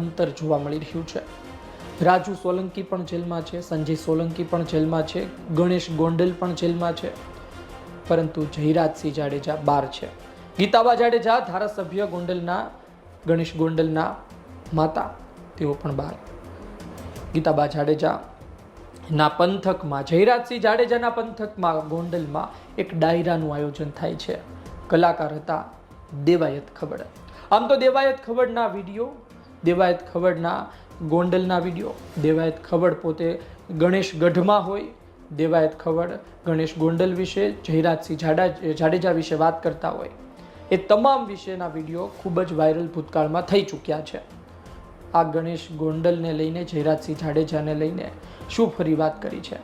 અંતર જોવા મળી રહ્યું છે. રાજુ સોલંકી પણ જેલમાં છે, સંજય સોલંકી પણ જેલમાં છે, ગણેશ ગોંડલ પણ જેલમાં છે, પરંતુ જયરાજસિંહ જાડેજા બાર છે. ગીતાબા જાડેજા ધારાસભ્ય ગોંડલના, ગણેશ ગોંડલના માતા, તેઓ પણ બાર ગીતાબા જાડેજા ના પંથકમાં, જયરાજસિંહ જાડેજાના પંથકમાં, ગોંડલમાં એક ડાયરાનું આયોજન થાય છે. કલાકાર હતા દેવાયત ખબર આમ તો દેવાયત ખબરના વીડિયો દેવાયત ખવડના ગોંડલના વીડિયો, દેવાયત ખવડ પોતે ગણેશ ગઢમાં હોય, દેવાયત ખવડ ગણેશ ગોંડલ વિશે, જયરાજસિંહ જાડા જાડેજા વિશે વાત કરતા હોય. એ તમામ વિશેના વીડિયો ખૂબ જ વાયરલ ભૂતકાળમાં થઈ ચૂક્યા છે. આ ગણેશ ગોંડલને લઈને, જયરાજસિંહ જાડેજાને લઈને શું ફરી વાત કરી છે?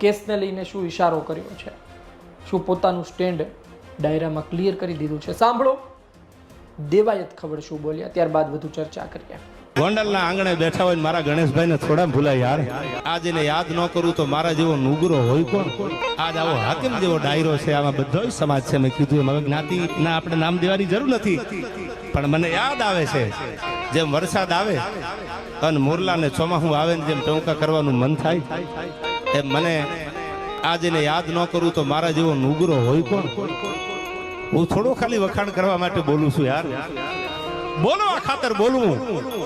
કેસને લઈને શું ઇશારો કર્યો છે? શું પોતાનું સ્ટેન્ડ ડાયરામાં ક્લિયર કરી દીધું છે? સાંભળો. દેવાયત ખબર શું બોલ્યા. ત્યારબાદ વધુ ચર્ચા કરીએ. ગોંડલના આંગણે બેઠા હોય ને મારા ગણેશભાઈને થોડા ભૂલાય યાર. આજ એને યાદ ન કરું તો મારા જેવો નુગરો હોય કોણ? આજ આવો હાકિમ જેવો ડાયરો છે. આમાં બધોય સમાજ છે. મેં કીધું એમ, હવે જ્ઞાતિના આપણે નામ દેવાની જરૂર નથી. પણ મને યાદ આવે છે, જેમ વરસાદ આવે અને મોરલાને ચોમાહું આવે ને જેમ ટોંકા કરવાનું મન થાય, એમ મને આજ એને યાદ ન કરું તો મારા જેવો નુગરો હોય કોણ? હું થોડો ખાલી વખાણ કરવા માટે બોલું છું યાર. બોલવા ખાતર બોલવું.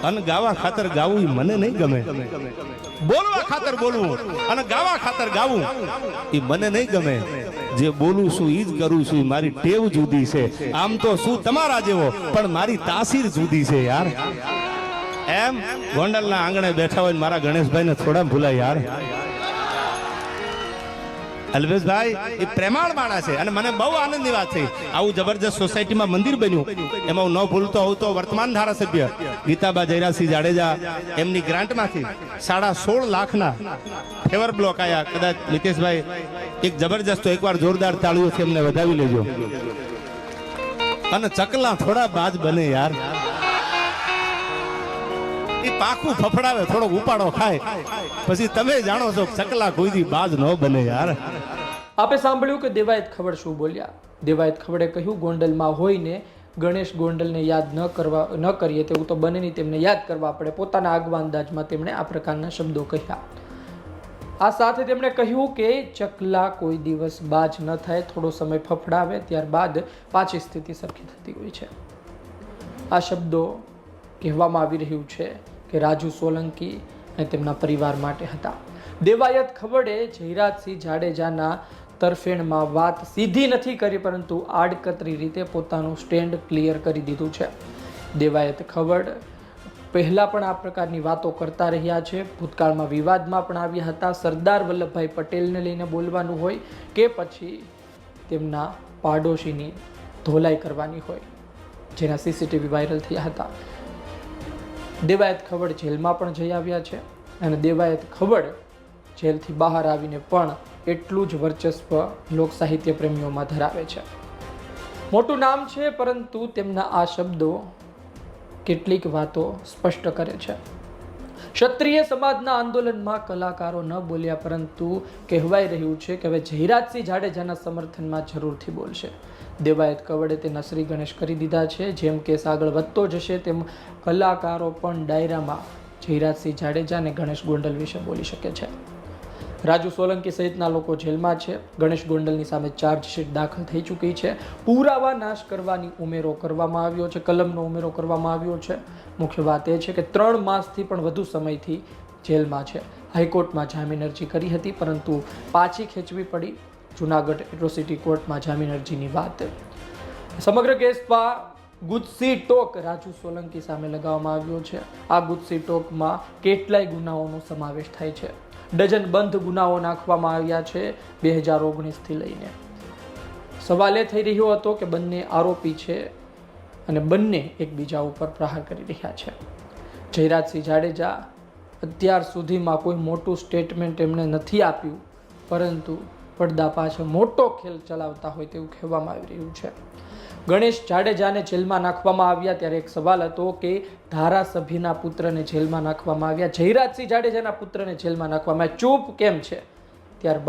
અને ગાવા ખાતર ગાવું એ મને નહીં ગમે. બોલવા ખાતર બોલવું. અને ગાવા ખાતર ગાવું એ મને નહીં ગમે. જે બોલું છું એ જ કરું છું. મારી ટેવ જુદી છે. આમ તો શું તમારા જેવો, પણ મારી તાસીર જુદી છે યાર. એમ ગોંડલના આંગણે બેઠા હોય મારા ગણેશભાઈને થોડા ભૂલાય યાર. અલ્પેશભાઈ એ પ્રેમાળ માણસ છે અને મને બહુ આનંદની વાત થઈ આવું જબરજસ્ત સોસાયટીમાં મંદિર બન્યું. એમાં હું ન ભૂલતો હોઉં તો વર્તમાન ધારાસભ્ય ગીતાબા જયરાજસિંહ જાડેજા એમની ગ્રાન્ટમાંથી સાડા સોળ લાખના ફેવર બ્લોક આવ્યા કદાચ નીતેશભાઈ એક જબરજસ્ત એકવાર જોરદાર તાળીઓથી એમને વધાવી લેજો. અને ચકલા થોડા બાજ બને યાર. એ પાખું ફફડાવે થોડો ઉપાડો ખાય. પછી તમે જાણો છો ચકલા કોઈ બાજ ન બને યાર. આપે સાંભળ્યું કે દેવાયત ખબર શું બોલ્યા? દેવાયત ખબડે કહ્યું, ગોંડલમાં હોઈને ગણેશ ગોંડલને યાદ ન કરવા, ન કરીએ તેવું તો બને નહીં તેમને યાદ કરવા પડે. પોતાના આગવા અંદાજમાં તેમણે આ પ્રકારના શબ્દો કહ્યા. આ સાથે તેમણે કહ્યું કે ચકલા કોઈ દિવસ બાજ ન થાય, થોડો સમય ફફડાવે, ત્યારબાદ પાછી સ્થિતિ સરખી થતી હોય છે. આ શબ્દો કહેવામાં આવી રહ્યું છે કે રાજુ સોલંકી અને તેમના પરિવાર માટે હતા. દેવાયત ખબડે જયરાજસિંહ જાડેજાના તરફેણમાં વાત સીધી નથી કરી, પરંતુ આડકતરી રીતે પોતાનું સ્ટેન્ડ ક્લિયર કરી દીધું છે. દેવાયત ખબડ પહેલાં પણ આ પ્રકારની વાતો કરતા રહ્યા છે. ભૂતકાળમાં વિવાદમાં પણ આવ્યા હતા. સરદાર વલ્લભભાઈ પટેલને લઈને બોલવાનું હોય કે પછી તેમના પાડોશીની ધોલાઈ કરવાની હોય, જેના સીસીટીવી વાયરલ થયા હતા. દેવાયત ખબડ જેલમાં પણ જઈ આવ્યા છે અને દેવાયત ખબડ જેલથી બહાર આવીને પણ એટલું જ વર્ચસ્વ લોક સાહિત્ય પ્રેમીઓમાં ધરાવે છે. મોટું નામ છે, પરંતુ તેમના આ શબ્દો કેટલીક વાતો સ્પષ્ટ કરે છે. ક્ષત્રિય સમાજના આંદોલનમાં કલાકારો ન બોલ્યા, પરંતુ કહેવાઈ રહ્યું છે કે હવે જયરાજસિંહ જાડેજાના સમર્થનમાં જરૂરથી બોલશે. દેવાયત કવડે તેના શ્રી ગણેશ કરી દીધા છે, જેમ કેસ આગળ વધતો જશે તેમ કલાકારો પણ ડાયરામાં જયરાજસિંહ જાડેજા અને ગણેશ ગોંડલ વિશે બોલી શકે છે. રાજુ સોલંકી સહિતના લોકો જેલમાં છે. ગણેશ ગોંડલની સામે ચાર્જશીટ દાખલ થઈ ચૂકી છે. પુરાવા નાશ કરવાની ઉમેરો કરવામાં આવ્યો છે. કલમનો ઉમેરો કરવામાં આવ્યો છે. મુખ્ય વાત એ છે કે ત્રણ માસથી પણ વધુ સમયથી જેલમાં છે. હાઈકોર્ટમાં જામીન અરજી કરી હતી, પરંતુ પાછી ખેંચવી પડી. જુનાગઢ એટ્રોસિટી કોર્ટમાં જામીન અરજીની વાત. સમગ્ર કેસમાં ગુજસી ટોક રાજુ સોલંકી સામે લગાવવામાં આવ્યો છે. આ ગુજસી ટોકમાં કેટલાય ગુનાઓનો સમાવેશ થાય છે. ડઝન બંધ ગુનાઓ નાખવામાં આવ્યા છે બે હજાર ઓગણીસથી લઈને. સવાલ એ થઈ રહ્યો હતો કે બંને આરોપી છે અને બંને એકબીજા ઉપર પ્રહાર કરી રહ્યા છે. જયરાજસિંહ જાડેજા અત્યાર સુધીમાં કોઈ મોટું સ્ટેટમેન્ટ એમણે નથી આપ્યું, પરંતુ પડદા પાછળ મોટો ખેલ ચલાવતા હોય તેવું કહેવામાં આવી રહ્યું છે. ગણેશ જાડેજાને જેલમાં નાખવામાં આવ્યા ત્યારે એક સવાલ હતો કે ધારાસભ્યના પુત્રને જેલમાં નાખવામાં આવ્યા. જયરાજસિંહ જાડેજાના પુત્રને જેલમાં નાખવામાં ચૂપ કેમ છે? ત્યારબાદ